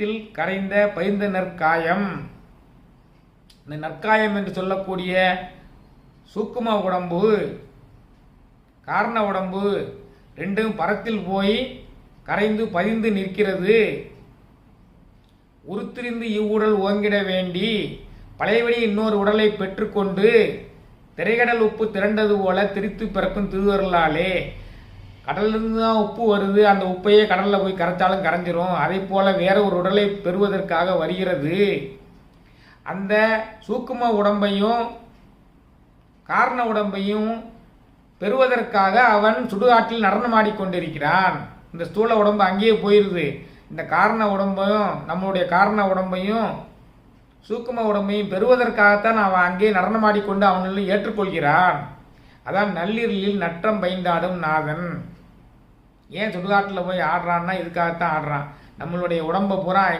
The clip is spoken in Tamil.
த்தில் கரைந்த பைந்த நற்காயம். இந்த நற்காயம் என்று சொல்லக்கூடிய சூக்கும உடம்பு காரண உடம்பு ரெண்டும் பரத்தில் போய் கரைந்து பதிந்து நிற்கிறது. உருத்திரிந்து இவ்வுடல் ஓங்கிட வேண்டி பழையபடி இன்னொரு உடலை பெற்றுக்கொண்டு திரைகடல் உப்பு திரண்டது போல திரித்து பிறக்கும் திருவருளாலே கடல்லிருந்து தான் உப்பு வருது. அந்த உப்பையே கடலில் போய் கரைச்சாலும் கரைஞ்சிரும். அதே போல் வேற ஒரு உடலை பெறுவதற்காக வருகிறது. அந்த சூக்கும உடம்பையும் காரண உடம்பையும் பெறுவதற்காக அவன் சுடுகாட்டில் நடனமாடி கொண்டிருக்கிறான். இந்த ஸ்தூல உடம்பு அங்கேயே போயிருது. இந்த காரண உடம்பையும் நம்மளுடைய காரண உடம்பையும் சூக்கும உடம்பையும் பெறுவதற்காகத்தான் அவன் அங்கே நடனமாடிக்கொண்டு அவனில் ஏற்றுக்கொள்கிறான். அதான் நள்ளிரலில் நற்றம் பயந்தாடும் நாதன். ஏன் சுடுகாட்டில் போய் ஆடுறான்னா இதுக்காகத்தான் ஆடுறான். நம்மளுடைய உடம்பை பூரா